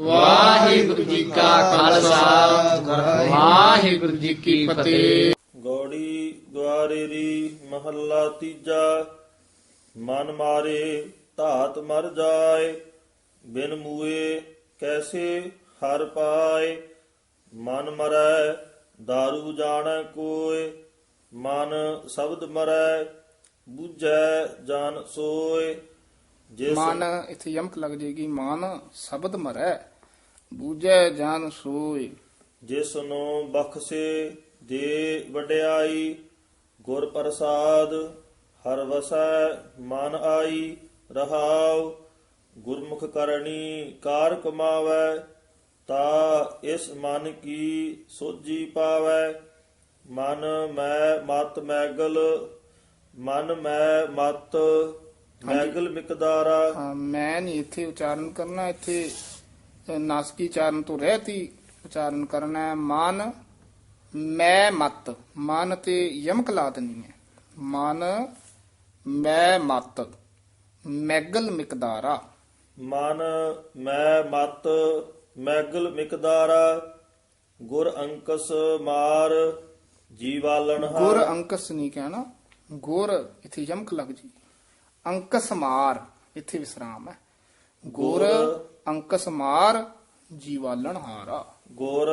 ਵਾਹਿਗੁਰੂ ਜੀ ਕਾ ਖਾਲਸਾ। ਵਾਹਿਗੁਰੂ ਜੀ ਕੀ ਫਤਿਹ। ਗੌੜੀ ਦੁਆਰੇਰੀ ਮਹੱਲਾ ਤੀਜਾ। ਮਨ ਮਾਰੇ ਧਾਤ ਮਰ ਜਾਏ। ਬਿਨ ਮੂਏ ਕੈਸੇ ਹਰ ਪਾਏ। ਮਨ ਮਰੈ दारू ਜਾਣੈ ਕੋਇ ਮਨ ਸ਼ਬਦ ਮਰੈ ਬੁਝੈ ਜਾਨ ਸੋਏ। ਜਿਸ ਮਨ ਇੱਥੇ ਯਮਕ ਲੱਗ ਜੇਗੀ। ਮਨ ਸ਼ਬਦ ਮਰੈ। ਬੂਝੈ ਜਾਨ ਸੋਈ। ਜਿਸ ਨੂੰ ਬਖਸ਼ੇ ਦੇ ਵਡਿਆਈ ਗੁਰ ਪ੍ਰਸਾਦ ਹਰ ਵਸੈ ਮਨ ਆਈ ਰਹਾਉ ਗੁਰਮੁਖ ਕਰਨੀ ਕਾਰ ਕਮਾਵੈ ਤਾ ਇਸ ਮਨ ਕੀ ਸੋਜੀ ਪਾਵੈ। ਮਨ ਮੈਂ ਮਤ ਮੈਗਲ ਮਨ ਮੈਂ ਮਤ ਮੈਗਲ ਮਿਕਦਾਰਾ। ਹਾਂ, ਮੈਂ ਨਹੀਂ ਇੱਥੇ ਉਚਾਰਨ ਕਰਨਾ ਇੱਥੇ ਨਾਸਕੀ ਉਚਾਰਨ ਤੋਂ ਰਹਿਤੀ ਉਚਾਰਨ ਕਰਨਾ ਹੈ ਮਨ ਮੈਂ ਮਤ ਮਨ ਤੇ ਯਮਕ ਲਾ ਦੇਣੀ ਹੈ। ਮਨ ਮੈਂ ਮਤ ਮੈਗਲ ਮਿਕਦਾਰਾ। ਮਨ ਮੈਂ ਮਤ ਮੈਗਲ ਮਿਕਦਾਰਾ ਗੁਰ ਅੰਕਸ ਮਾਰ ਜੀਵਾਲਨ ਗੁਰ ਅੰਕਸ ਨਹੀਂ ਕਹਿਣਾ ਗੁਰ ਇੱਥੇ ਯਮਕ ਲੱਗ ਜੀ। ਅੰਕਸ ਮਾਰ ਇੱਥੇ ਵਿਸਰਾਮ ਹੈ। ਗੁਰ ਅੰਕਸ ਮਾਰ ਜੀਵਾਲਣ ਹਾਰਾ। ਗੁਰ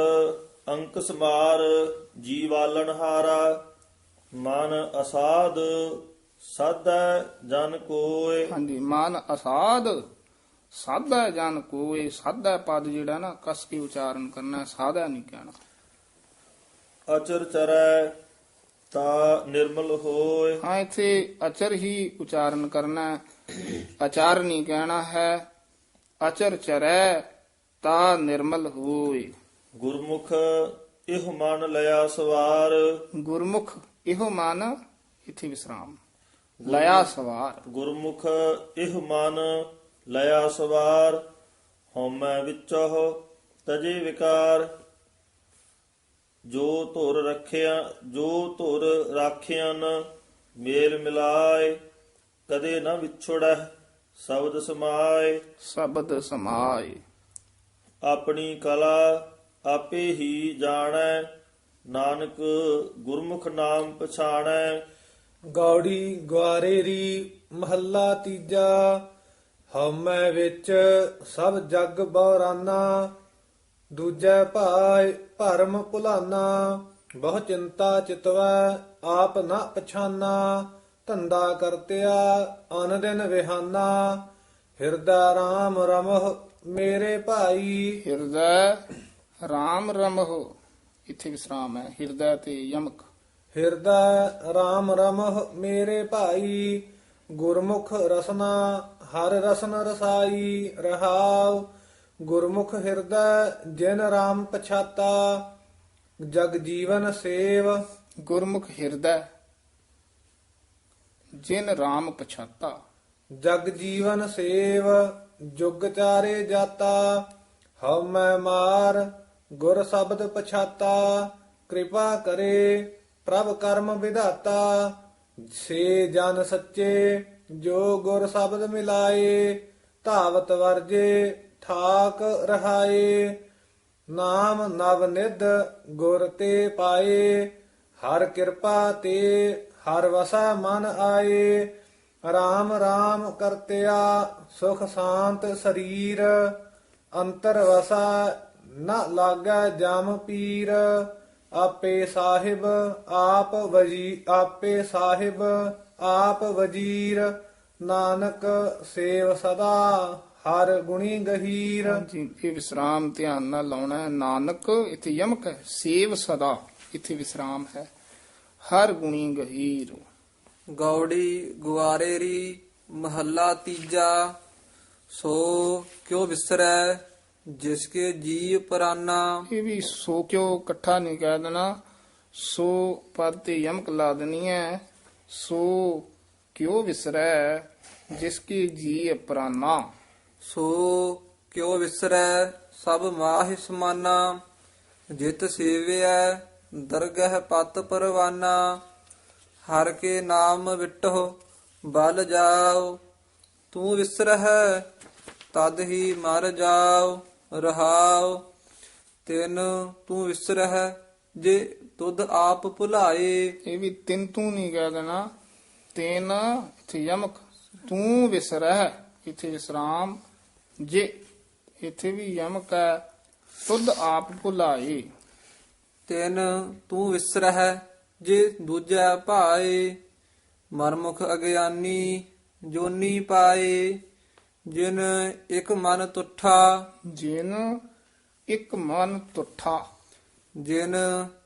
ਅੰਕਸ ਮਾਰ ਜੀਵਾਲਨ ਹਾਰਾ ਮਨ ਅਸਾਧ ਸਾਧੈ ਜਨ ਕੋਏ। ਹਾਂਜੀ ਮਨ ਅਸਾਧ ਸਾਧਾ ਜਨ ਕੋਈ ਸਾਧਾ ਪਦ ਜਿਹੜਾ ਨਾ ਕਸ ਕੇ ਉਚਾਰਨ ਕਰਨਾ ਸਾਧਾ ਨਹੀਂ ਕਹਿਣਾ। ਅਚਰ ਚਰੈ ਤਾ ਨਿਰਮਲ ਹੋਏ। ਹਾਂ ਇੱਥੇ ਅਚਰ ਹੀ ਉਚਾਰਨ ਕਰਨਾ। ਅਚਾਰ ਨਹੀਂ ਕਹਿਣਾ ਹੈ। ਅਚਰ ਚਰੈ ਤਾ ਨਿਰਮਲ ਹੋਏ ਗੁਰਮੁਖ ਇਹ ਮਨ ਲਿਆ ਸਵਾਰ। ਗੁਰਮੁਖ ਇਹੋ ਮਨ ਇੱਥੇ ਵਿਸਰਾਮ। ਲਿਆ ਸਵਾਰ। ਗੁਰਮੁਖ ਇਹ ਮਨ ਲਿਆ ਸਵਾਰ। ਹਉਮੈ ਵਿੱਚੋ ਤਜੇ ਵਿਕਾਰ। ਜੋ ਧੁਰ ਰੱਖਿਆ ਜੋ ਧੁਰ ਰਾਖਿਆਨ ਮੇਲ ਮਿਲਾਏ ਕਦੇ ਨਾ ਵਿਛੜੈ ਸ਼ਬਦ ਸਮਾਏ। ਸ਼ਬਦ ਸਮਾਏ। ਆਪਣੀ ਕਲਾ ਆਪੇ ਹੀ ਜਾਣੈ ਨਾਨਕ ਗੁਰਮੁਖ ਨਾਮ ਪਛਾਣੈ। ਗੌੜੀ ਗਵਾਰੇਰੀ ਮਹੱਲਾ ਤੀਜਾ ਹਉਮੈ ਵਿੱਚ ਸਭ ਜਗ ਬੌਰਾਨਾ। ਦੂਜੈ ਭਾਇ ਭਰਮ ਭੁਲਾਨਾ ਬਹੁ ਚਿੰਤਾ ਚਿਤਵੈ ਆਪ ਨਾ ਪਛਾਨਾ। ਧੰਦਾ ਕਰਤਿਆ ਅਨ ਦਿਨ ਵਿਹਾਨਾ। ਹਿਰਦਾ ਰਾਮ ਰਮਹ ਮੇਰੇ ਭਾਈ। ਹਿਰਦੈ ਰਾਮ ਰਮਹੁ ਇੱਥੇ ਵਿਸਰਾਮ ਹੈ ਹਿਰਦੈ ਤੇ ਯਮਕ। ਹਿਰਦਾ RAM ਰਮਹ ਮੇਰੇ ਭਾਈ। ਗੁਰਮੁਖ ਰਸਨਾ ਹਰ ਰਸਨ ਰਸਾਈ ਰਹਾਉ। ਗੁਰਮੁਖ ਹਿਰਦਾ ਜਿਨ RAM ਪਛਾਤਾ ਜਗ ਜੀਵਨ ਸੇਵ। ਗੁਰਮੁਖ ਹਿਰਦੈ ਜਿਨ ਰਾਮ ਪਛਾਤਾ। ਜਗ ਜੀਵਨ ਸੇਵ, ਜੁਗ ਚਾਰੇ ਜਾਤਾ, ਹਉ ਮੈਂ ਮਾਰ, ਗੁਰ ਸ਼ਬਦ ਪਛਾਤਾ, ਕਿਰਪਾ ਕਰੇ, ਪ੍ਰਭ ਕਰਮ ਵਿਧਾਤਾ, ਸੇ ਜਨ ਸੱਚੇ, ਜੋ ਗੁਰ ਸ਼ਬਦ ਮਿਲਾਏ, ਧਾਵਤ ਵਰਜੇ, ਠਾਕ ਰਹਾਏ, ਨਾਮ ਨਵ ਨਿਦ ਗੁਰ ਤੇ ਪਾਏ ਹਰ ਕਿਰਪਾ ਤੇ ਹਰ ਵਸਾ ਮਨ ਆਏ। ਰਾਮ ਰਾਮ ਕਰਤਿਆ, ਸੁਖ ਸ਼ਾਂਤ ਸਰੀਰ। ਅੰਤਰ ਵਸਾ ਨਾ ਲਾਗੈ ਜਮ ਪੀਰ। ਆਪੇ ਸਾਹਿਬ, ਆਪ ਵਜੀ, ਆਪੇ ਸਾਹਿਬ, ਆਪ ਵਜੀਰ। ਨਾਨਕ ਸੇਵ ਸਦਾ, ਹਰ ਗੁਣੀ ਗਹੀਰ। ਜੀ ਇਹ ਵਿਸਰਾਮ ਧਿਆਨ ਨਾਲ ਲਾਉਣਾ ਹੈ। ਨਾਨਕ, ਇੱਥੇ ਯਮਕ ਹੈ। ਸੇਵ ਸਦਾ। ਇੱਥੇ ਵਿਸਰਾਮ ਹੈ? ਹਰ ਗੁਣੀ ਗਹੀਰ। ਗੌੜੀ ਗੁਆਰੇਰੀ ਮਹੱਲਾ ਤੀਜਾ ਸੋ ਕਿਉ ਵਿਸਰੈ ਜਿਸ ਕੇ ਜੀਵ ਪਰਾਨਾ। ਇਹ ਵੀ ਸੋ ਕਿਉ ਇਕੱਠਾ ਨਹੀਂ ਕਹਿ ਦੇਣਾ। ਸੋ ਪਦ ਤੇ ਯਮਕ ਲਾ ਦੇਣੀ ਹੈ। ਸੋ ਕਿਉ ਵਿਸਰੈ ਜਿਸ ਕੀ ਜੀ ਪ੍ਰਾਨਾ। ਸੋ ਕਿਉ ਵਿਸਰੈ ਸਭ ਮਾਹਿ ਸਮਾਨਾ ਜਿਤ ਸੇਵਿਐ ਦਰਗਹ ਪਤ ਪਰਵਾਨਾ, ਹਰ ਕੇ ਨਾਮ ਵਿਟੋ ਬਲ ਜਾਓ ਤੂੰ ਵਿਸਰਹਿ, ਤਦ ਹੀ ਮਰ ਜਾਓ ਰਹਾਉ। ਤਿਨ ਤੂੰ ਵਿਸਰਹਿ, ਜੇ ਤੁਧ ਆਪ ਭੁਲਾਏ। ਇਹ ਵੀ ਤਿੰਨ ਤੂੰ ਨਹੀਂ ਕਹਿ ਦੇਣਾ। ਤਿੰਨ ਇੱਥੇ ਯਮਕ, ਤੂੰ ਵਿਸਰਹਿ, ਇਥੇ ਵਿਸਰਾਮ। ਜੇ ਇੱਥੇ ਵੀ ਯਮਕ ਹੈ, ਤੁਧ ਆਪ ਭੁਲਾਏ। ਤਿਨ ਤੂੰ ਵਿਸਰਹਿ ਜੇ ਦੂਜਾ ਭਾਏ ਮਰਮੁਖ ਅਗਿਆਨੀ ਜੋਨੀ ਪਾਏ। ਜਿਨ ਇੱਕ ਮਨ ਤੁਠਾ ਜਿਨ ਇੱਕ ਮਨ ਤੁਠਾ। ਜਿਨ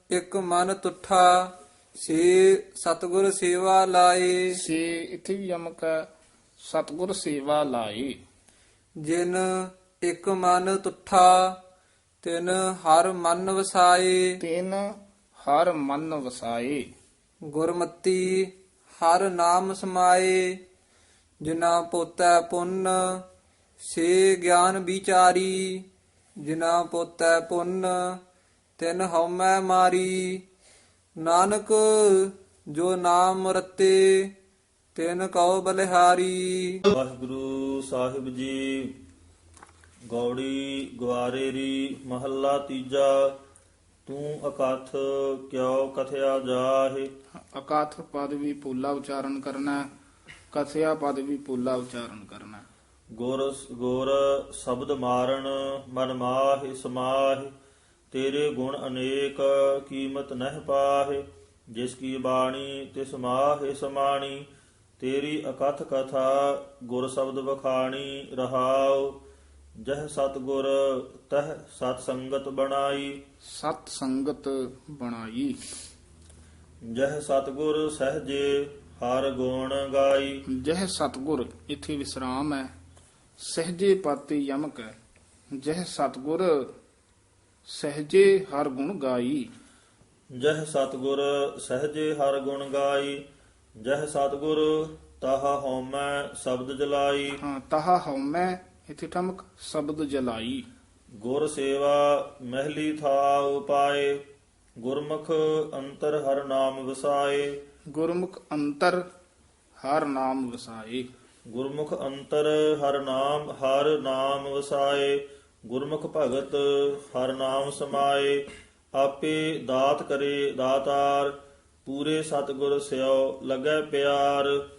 ਇੱਕ ਮਨ ਤੁਠਾ ਸੇ ਸਤਗੁਰ ਸੇਵਾ ਲਾਏ। ਸੇ ਇੱਥੇ ਵੀ ਯਮਕ ਸਤਗੁਰ ਸੇਵਾ ਲਾਏ। ਜਿਨ ਇੱਕ ਮਨ ਤੁਠਾ ਤਿਨ ਹਰ ਮਨ ਵਸਾਏ। ਤਿੰਨ ਹਰ ਮਨ ਵਸਾਏ। ਗੁਰਮਤੀ ਹਰ ਨਾਮ ਸਮਾਏ। ਜਿਨਾ ਪੋਤੈ ਪੁੰਨ ਸੇ ਗਿਆਨ ਵਿਚਾਰੀ। ਜਿਨਾ ਪੋਤੈ ਪੁੰਨ ਤਿਨ ਹਉਮੈ ਮਾਰੀ। ਨਾਨਕ ਜੋ ਨਾਮ ਰਤੇ ਤਿਨ ਕਉ ਬਲਿਹਾਰੀ। ਵਾਹਿਗੁਰੂ ਸਾਹਿਬ ਜੀ ਗੌੜੀ ਗਵਾਰੇਰੀ ਮਹੱਲਾ ਤੀਜਾ ਤੂੰ ਅਕਥ ਕਿਉ ਕਥਿਆ ਜਾਹੇ? ਅਕਾਥ ਪਦ ਵੀ ਪੂਲਾ ਉਚਾਰਨ ਕਰਨਾ ਕਥਿਆ ਪਦ ਵੀ ਪੂਲਾ ਉਚਾਰਨ ਕਰਨਾ। ਗੁਰ ਗੁਰ ਸ਼ਬਦ ਮਾਰਨ ਮਨ ਮਾਹਿ ਸਮਾਹਿ ਤੇਰੇ ਗੁਣ ਅਨੇਕ ਕੀਮਤ ਨਹਿ ਪਾਹਿ। ਜਿਸ ਕੀ ਬਾਣੀ ਤਿਸ ਮਾਹਿ ਸਮਾਣੀ ਤੇਰੀ ਅਕਥ ਕਥਾ ਗੁਰ ਸ਼ਬਦ ਵਖਾਣੀ ਰਹਾਉ। ਜਹ ਸਤ ਗੁਰ ਤਹ ਸਤ ਸੰਗਤ ਬਣਾਈ। ਸਤ ਸੰਗਤ ਬਣਾਈ। ਜਹ ਸਤਗੁਰ ਸਹਜੇ ਹਰ ਗੁਣ ਗਾਈ। ਜਹ ਸਤਗੁਰ ਇੱਥੇ ਵਿਸਰਾਮ ਹੈ ਸਹਜੇ ਪਾਤੀ ਯਮਕ ਹੈ। ਜਹ ਸਤਗੁਰ ਸਹਜੇ ਹਰ ਗੁਣ ਗਾਈ। ਜਹ ਸਤਗੁਰ ਸਹਜੇ ਹਰ ਗੁਣ ਗਾਈ। ਜਹ ਸਤਗੁਰ ਤਾਹਾ ਹਉਮੈ ਸ਼ਬਦ ਜਲਾਈ। ਹਾਂ ਤਾਹਾ ਹਉਮੈ ਇੱਥੇ ਠਮਕ ਸ਼ਬਦ ਜਲਾਈ। ਗੁਰ ਸੇਵਾ ਮਹਿਲੀ ਥਾਉ ਪਾਏ ਗੁਰਮੁਖ ਅੰਤਰ ਹਰ ਨਾਮ ਵਸਾਏ। ਗੁਰਮੁਖ ਅੰਤਰ ਹਰ ਨਾਮ ਵਸਾਏ। ਗੁਰਮੁਖ ਅੰਤਰ ਹਰ ਨਾਮ ਹਰ ਨਾਮ ਵਸਾਏ। ਗੁਰਮੁਖ ਭਗਤ ਹਰ ਨਾਮ ਸਮਾਏ। ਆਪੇ ਦਾਤ ਕਰੇ ਦਾਤਾਰ ਪੂਰੇ ਸਤਿਗੁਰ ਸਿਓ ਲੱਗੈ ਪਿਆਰ।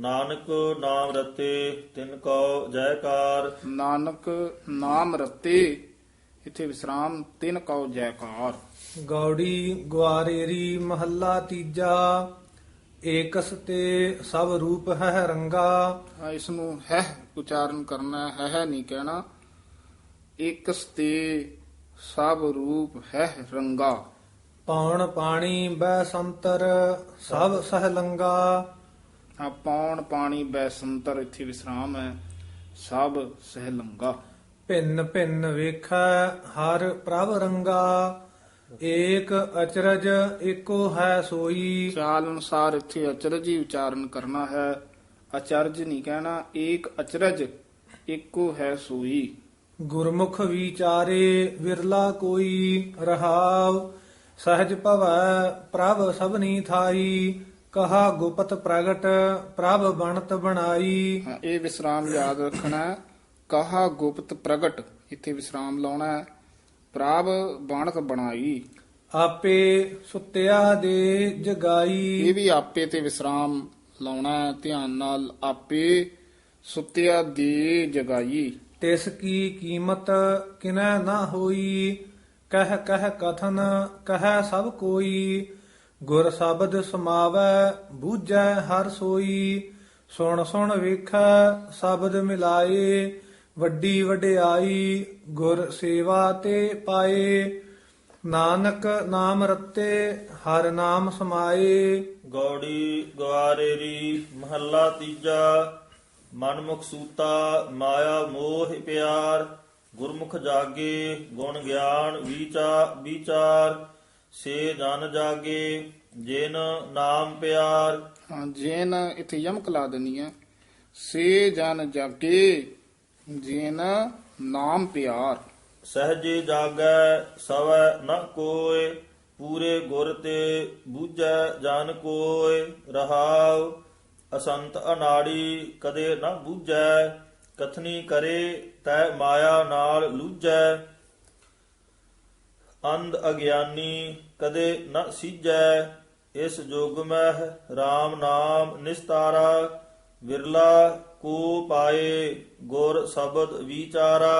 ਨਾਨਕ ਨਾਮ ਰਤੇ ਤਿਨ ਕੋ ਜੈਕਾਰ। ਨਾਨਕ ਨਾਮ ਰਤੇ ਇੱਥੇ ਵਿਸਰਾਮ ਤਿਨ ਕਉ ਜੈਕਾਰ। ਗੌੜੀ ਗਵਾਰੇਰੀ ਮਹੱਲਾ ਤੀਜਾ ਏਕਸ ਤੇ ਸਭ ਰੂਪ ਹੈ ਰੰਗਾ। ਇਸ ਨੂੰ ਹੈ ਉਚਾਰਨ ਕਰਨਾ ਹੈ ਹੈ ਨਹੀਂ ਕਹਿਣਾ। ਇਕਸ ਤੇ ਸਭ ਰੂਪ ਹੈ ਰੰਗਾ। ਪੌਣ ਪਾਣੀ ਬੈ ਸੰਤਰ ਸਭ ਸਹਿ ਲੰਗਾ। ਆ ਪੌਣ ਪਾਣੀ ਬੈਸੰਤਰ ਇੱਥੇ ਵਿਸਰਾਮ ਹੈ ਸਭ ਸਹਿ ਲੰਗਾ ਭਿੰਨ ਭਿੰਨ ਵੇਖੈ ਹਰ ਪ੍ਰਭ ਰੰਗਾ ਏਕ ਅਚਰਜ ਏਕੋ ਹੈ ਸੋਈ। ਚਾਲ ਅਨੁਸਾਰ ਇੱਥੇ ਅਚਰਜ ਹੀ ਉਚਾਰਨ ਕਰਨਾ ਹੈ ਅਚਰਜ ਨਹੀਂ ਕਹਿਣਾ ਏਕ ਅਚਰਜ ਇੱਕੋ ਹੈ ਸੋਈ। ਗੁਰਮੁਖ ਵਿਚਾਰੇ ਵਿਰਲਾ ਕੋਈ ਰਹਾਵ ਸਹਜ ਭਵੈ ਪ੍ਰਭ ਸਭਨੀ ਥਾਈ। ਕਹਾ ਗੁਪਤ ਪ੍ਰਗਟ ਪ੍ਰਭ ਬਣਤ ਬਣਾਈ। ਹਾਂ, ਇਹ ਵਿਸਰਾਮ ਯਾਦ ਰੱਖਣਾ ਹੈ। ਕਹਾ ਗੁਪਤ ਪ੍ਰਗਟ ਇੱਥੇ ਵਿਸਰਾਮ ਲਾਉਣਾ ਹੈ। ਪ੍ਰਭ ਬਾਣਕ ਬਣਾਈ। ਆਪੇ ਸੁੱਤਿਆ ਦੇ ਜਗਾਈ। ਇਹ ਵੀ ਆਪੇ ਤੇ ਵਿਸਰਾਮ ਲਾਉਣਾ ਹੈ। ਧਿਆਨ ਨਾਲ ਆਪੇ ਸੁੱਤਿਆ ਦੀ ਜਗਾਈ। ਤਿਸ ਕੀ ਕੀਮਤ ਕਿਨੈ ਨਾ ਹੋਈ? ਕਹਿ ਕਹਿ ਕਥਨ ਕਹਿ ਸਭ ਕੋਈ। ਗੁਰ ਸ਼ਬਦ ਸਮਾਵੈ, ਬੂਝੈ ਹਰ ਸੋਈ, ਸੁਣ ਸੁਣ ਵੇਖੈ, ਸ਼ਬਦ ਮਿਲਾਏ, ਵੱਡੀ ਵਡਿਆਈ, ਗੁਰ ਸੇਵਾ ਤੇ ਪਾਏ, ਨਾਨਕ ਨਾਮ ਰਤੇ, ਹਰ ਨਾਮ ਸਮਾਏ। ਗੌੜੀ ਗਵਾਰੇਰੀ ਮਹੱਲਾ ਤੀਜਾ, ਮਨਮੁਖ ਸੂਤਾ, ਮਾਇਆ ਮੋਹ ਪਿਆਰ, ਗੁਰਮੁਖ ਜਾਗੇ, ਗੁਣ ਗਿਆਨ, ਵਿਚਾ, ਵਿਚਾਰ ਸੇ ਜਨ ਜਾਗੇ ਜਿਨ ਨਾਮ ਪਿਆਰ। ਹਾਂ ਜੇਨ ਇੱਥੇ ਯਮਕ ਲਾ ਦੇਣੀ ਹੈ। ਸੇ ਜਨ ਜਾਗੇ ਜੇਨ ਨਾਮ ਪਿਆਰ। ਸਹਜੇ ਜਾਗੈ ਸਵੈ ਨ ਕੋਇ ਪੂਰੇ ਗੁਰ ਤੇ ਬੂਝੈ ਜਨ ਕੋਇ ਰਹਾਉ। ਅਸੰਤ ਅਨਾੜੀ ਕਦੇ ਨ ਬੂਝੈ ਕਥਨੀ ਕਰੇ ਤੈ ਮਾਇਆ ਨਾਲ ਲੂਜੈ ਅੰਧ ਅਗਿਆਨੀ ਕਦੇ ਨ ਸੀਜੈ, ਇਸ ਜੁਗ ਮਹਿ RAM ਨਾਮ ਨਿਸਤਾਰਾ, ਵਿਰਲਾ ਕੋ ਪਾਏ ਗੁਰ ਸ਼ਬਦ ਵਿਚਾਰਾ।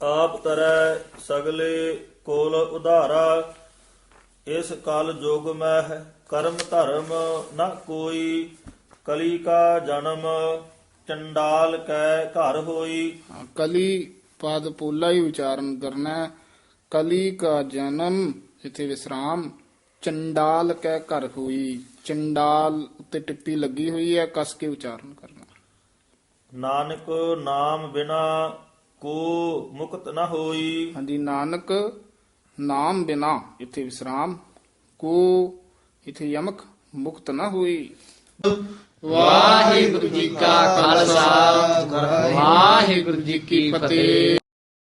ਆਪ ਤਰੈ ਸਗਲੇ ਕੋਲ ਉਧਾਰਾ, ਇਸ ਕਲ ਜੁਗ ਮਹਿ ਕਰਮ ਧਰਮ ਨ ਕੋਈ, ਕਲੀ ਕਾ ਜਨਮ ਚੰਡਾਲ ਕੈ ਘਰ ਹੋਈ। ਕਲੀ ਪਦ ਪੋਲਾ ਹੀ ਉਚਾਰਨ ਕਰਨਾ ਕਲੀ ਕਾ ਜਨਮ ਇਥੇ ਵਿਸਰਾਮ ਚੰਡਾਲ ਕੈ ਘਰ ਹੋਈ। ਚੰਡਾਲ ਉੱਤੇ ਟਿੱਪੀ ਲੱਗੀ ਹੋਈ ਹੈ ਕਸ ਕੇ ਉਚਾਰਨ ਕਰਨਾ। ਨਾਨਕ ਨਾਮ ਬਿਨਾ ਕੋ ਮੁਕਤ ਨ ਹੋਈ। ਹਾਂਜੀ ਨਾਨਕ ਨਾਮ ਬਿਨਾ ਇਥੇ ਵਿਸਰਾਮ ਕੋ ਇਥੇ ਯਮਕ ਮੁਕਤ ਨਾ ਹੋਈ। ਵਾਹਿਗੁਰੂ ਜੀ ਕਾ ਖਾਲਸਾ ਵਾਹਿਗੁਰੂ ਜੀ ਕੀ ਫਤਿਹ।